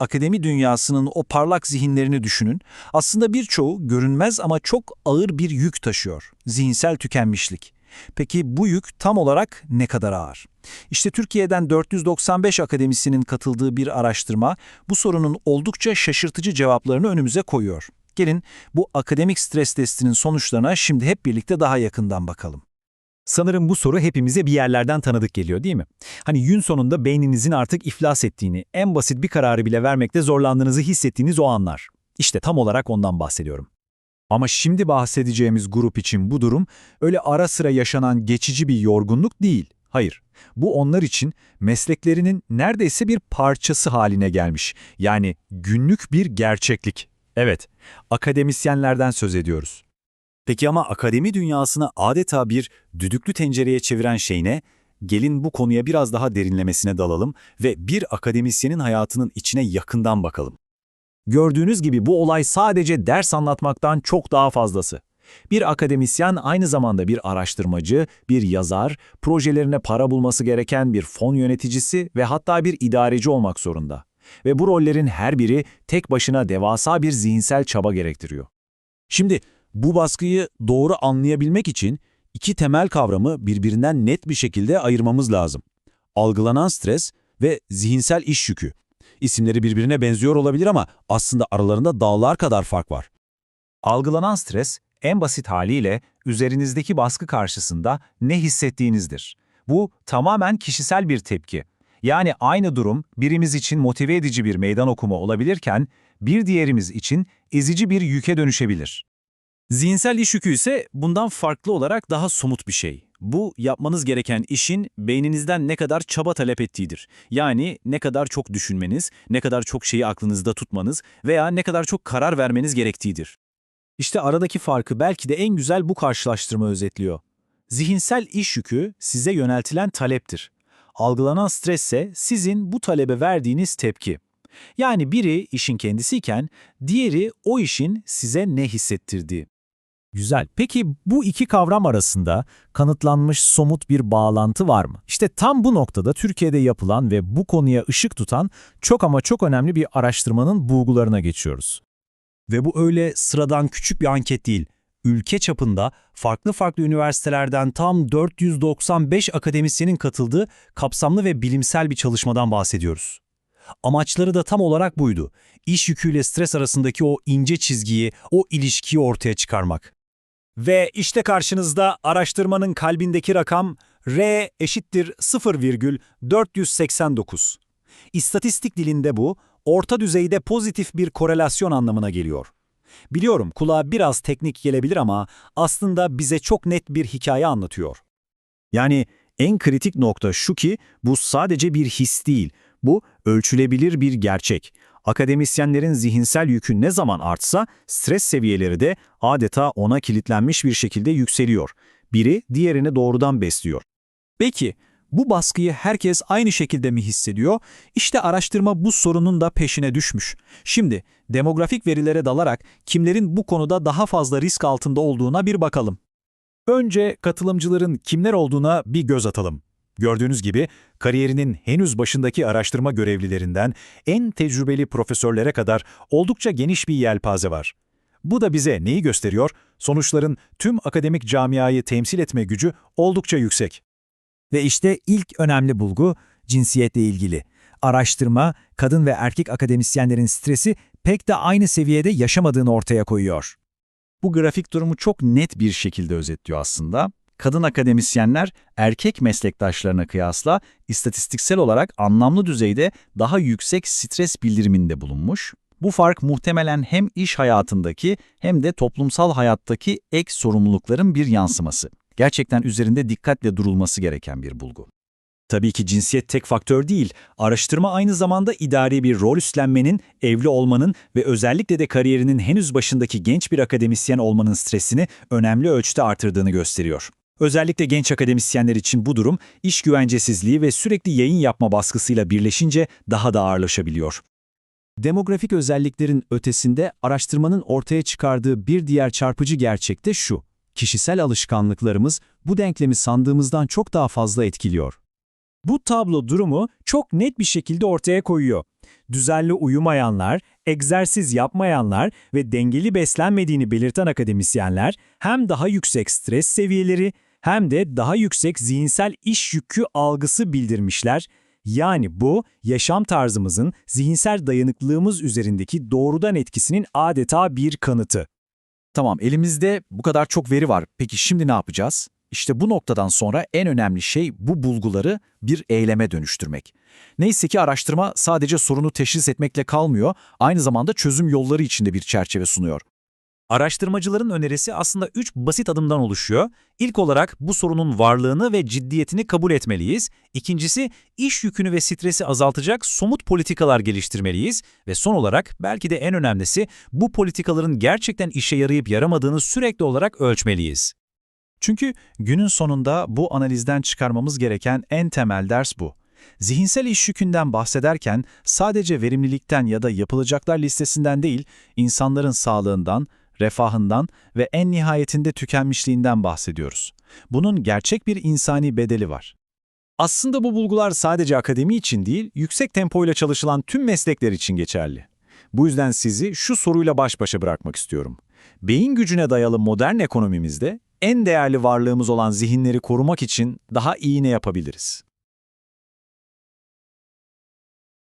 Akademi dünyasının o parlak zihinlerini düşünün. Aslında birçoğu görünmez ama çok ağır bir yük taşıyor. Zihinsel tükenmişlik. Peki bu yük tam olarak ne kadar ağır? İşte Türkiye'den 495 akademisinin katıldığı bir araştırma bu sorunun oldukça şaşırtıcı cevaplarını önümüze koyuyor. Gelin bu akademik stres testinin sonuçlarına şimdi hep birlikte daha yakından bakalım. Sanırım bu soru hepimize bir yerlerden tanıdık geliyor değil mi? Hani gün sonunda beyninizin artık iflas ettiğini, en basit bir kararı bile vermekte zorlandığınızı hissettiğiniz o anlar. İşte tam olarak ondan bahsediyorum. Ama şimdi bahsedeceğimiz grup için bu durum öyle ara sıra yaşanan geçici bir yorgunluk değil. Hayır, bu onlar için mesleklerinin neredeyse bir parçası haline gelmiş. Yani günlük bir gerçeklik. Evet, akademisyenlerden söz ediyoruz. Peki ama akademi dünyasını adeta bir düdüklü tencereye çeviren şey ne? Gelin bu konuya biraz daha derinlemesine dalalım ve bir akademisyenin hayatının içine yakından bakalım. Gördüğünüz gibi bu olay sadece ders anlatmaktan çok daha fazlası. Bir akademisyen aynı zamanda bir araştırmacı, bir yazar, projelerine para bulması gereken bir fon yöneticisi ve hatta bir idareci olmak zorunda. Ve bu rollerin her biri tek başına devasa bir zihinsel çaba gerektiriyor. Şimdi bu baskıyı doğru anlayabilmek için iki temel kavramı birbirinden net bir şekilde ayırmamız lazım. Algılanan stres ve zihinsel iş yükü. İsimleri birbirine benziyor olabilir ama aslında aralarında dağlar kadar fark var. Algılanan stres, en basit haliyle üzerinizdeki baskı karşısında ne hissettiğinizdir. Bu tamamen kişisel bir tepki. Yani aynı durum birimiz için motive edici bir meydan okuma olabilirken, bir diğerimiz için ezici bir yüke dönüşebilir. Zihinsel iş yükü ise bundan farklı olarak daha somut bir şey. Bu yapmanız gereken işin beyninizden ne kadar çaba talep ettiğidir. Yani ne kadar çok düşünmeniz, ne kadar çok şeyi aklınızda tutmanız veya ne kadar çok karar vermeniz gerektiğidir. İşte aradaki farkı belki de en güzel bu karşılaştırma özetliyor. Zihinsel iş yükü size yöneltilen taleptir. Algılanan stres ise sizin bu talebe verdiğiniz tepki. Yani biri işin kendisiyken diğeri o işin size ne hissettirdiği. Güzel. Peki bu iki kavram arasında kanıtlanmış somut bir bağlantı var mı? İşte tam bu noktada Türkiye'de yapılan ve bu konuya ışık tutan çok ama çok önemli bir araştırmanın bulgularına geçiyoruz. Ve bu öyle sıradan küçük bir anket değil. Ülke çapında farklı farklı üniversitelerden tam 495 akademisyenin katıldığı kapsamlı ve bilimsel bir çalışmadan bahsediyoruz. Amaçları da tam olarak buydu. İş yüküyle stres arasındaki o ince çizgiyi, o ilişkiyi ortaya çıkarmak. Ve işte karşınızda araştırmanın kalbindeki rakam R eşittir 0,489. İstatistik dilinde bu, orta düzeyde pozitif bir korelasyon anlamına geliyor. Biliyorum kulağa biraz teknik gelebilir ama aslında bize çok net bir hikaye anlatıyor. Yani en kritik nokta şu ki bu sadece bir his değil, bu ölçülebilir bir gerçek. Akademisyenlerin zihinsel yükü ne zaman artsa stres seviyeleri de adeta ona kilitlenmiş bir şekilde yükseliyor. Biri diğerini doğrudan besliyor. Peki bu baskıyı herkes aynı şekilde mi hissediyor? İşte araştırma bu sorunun da peşine düşmüş. Şimdi demografik verilere dalarak kimlerin bu konuda daha fazla risk altında olduğuna bir bakalım. Önce katılımcıların kimler olduğuna bir göz atalım. Gördüğünüz gibi kariyerinin henüz başındaki araştırma görevlilerinden en tecrübeli profesörlere kadar oldukça geniş bir yelpaze var. Bu da bize neyi gösteriyor? Sonuçların tüm akademik camiayı temsil etme gücü oldukça yüksek. Ve işte ilk önemli bulgu cinsiyetle ilgili. Araştırma, kadın ve erkek akademisyenlerin stresi pek de aynı seviyede yaşamadığını ortaya koyuyor. Bu grafik durumu çok net bir şekilde özetliyor aslında kadın akademisyenler erkek meslektaşlarına kıyasla istatistiksel olarak anlamlı düzeyde daha yüksek stres bildiriminde bulunmuş. Bu fark muhtemelen hem iş hayatındaki hem de toplumsal hayattaki ek sorumlulukların bir yansıması. Gerçekten üzerinde dikkatle durulması gereken bir bulgu. Tabii ki cinsiyet tek faktör değil, araştırma aynı zamanda idari bir rol üstlenmenin, evli olmanın ve özellikle de kariyerinin henüz başındaki genç bir akademisyen olmanın stresini önemli ölçüde artırdığını gösteriyor. Özellikle genç akademisyenler için bu durum iş güvencesizliği ve sürekli yayın yapma baskısıyla birleşince daha da ağırlaşabiliyor. Demografik özelliklerin ötesinde araştırmanın ortaya çıkardığı bir diğer çarpıcı gerçek de şu. Kişisel alışkanlıklarımız bu denklemi sandığımızdan çok daha fazla etkiliyor. Bu tablo durumu çok net bir şekilde ortaya koyuyor. Düzenli uyumayanlar, egzersiz yapmayanlar ve dengeli beslenmediğini belirten akademisyenler hem daha yüksek stres seviyeleri hem de daha yüksek zihinsel iş yükü algısı bildirmişler. Yani bu yaşam tarzımızın zihinsel dayanıklılığımız üzerindeki doğrudan etkisinin adeta bir kanıtı. Tamam, elimizde bu kadar çok veri var. Peki şimdi ne yapacağız? İşte bu noktadan sonra en önemli şey bu bulguları bir eyleme dönüştürmek. Neyse ki araştırma sadece sorunu teşhis etmekle kalmıyor, aynı zamanda çözüm yolları içinde bir çerçeve sunuyor. Araştırmacıların önerisi aslında üç basit adımdan oluşuyor. İlk olarak bu sorunun varlığını ve ciddiyetini kabul etmeliyiz. İkincisi, iş yükünü ve stresi azaltacak somut politikalar geliştirmeliyiz. Ve son olarak, belki de en önemlisi, bu politikaların gerçekten işe yarayıp yaramadığını sürekli olarak ölçmeliyiz. Çünkü günün sonunda bu analizden çıkarmamız gereken en temel ders bu. Zihinsel iş yükünden bahsederken sadece verimlilikten ya da yapılacaklar listesinden değil, insanların sağlığından, refahından ve en nihayetinde tükenmişliğinden bahsediyoruz. Bunun gerçek bir insani bedeli var. Aslında bu bulgular sadece akademi için değil, yüksek tempoyla çalışılan tüm meslekler için geçerli. Bu yüzden sizi şu soruyla baş başa bırakmak istiyorum. Beyin gücüne dayalı modern ekonomimizde en değerli varlığımız olan zihinleri korumak için daha iyi ne yapabiliriz?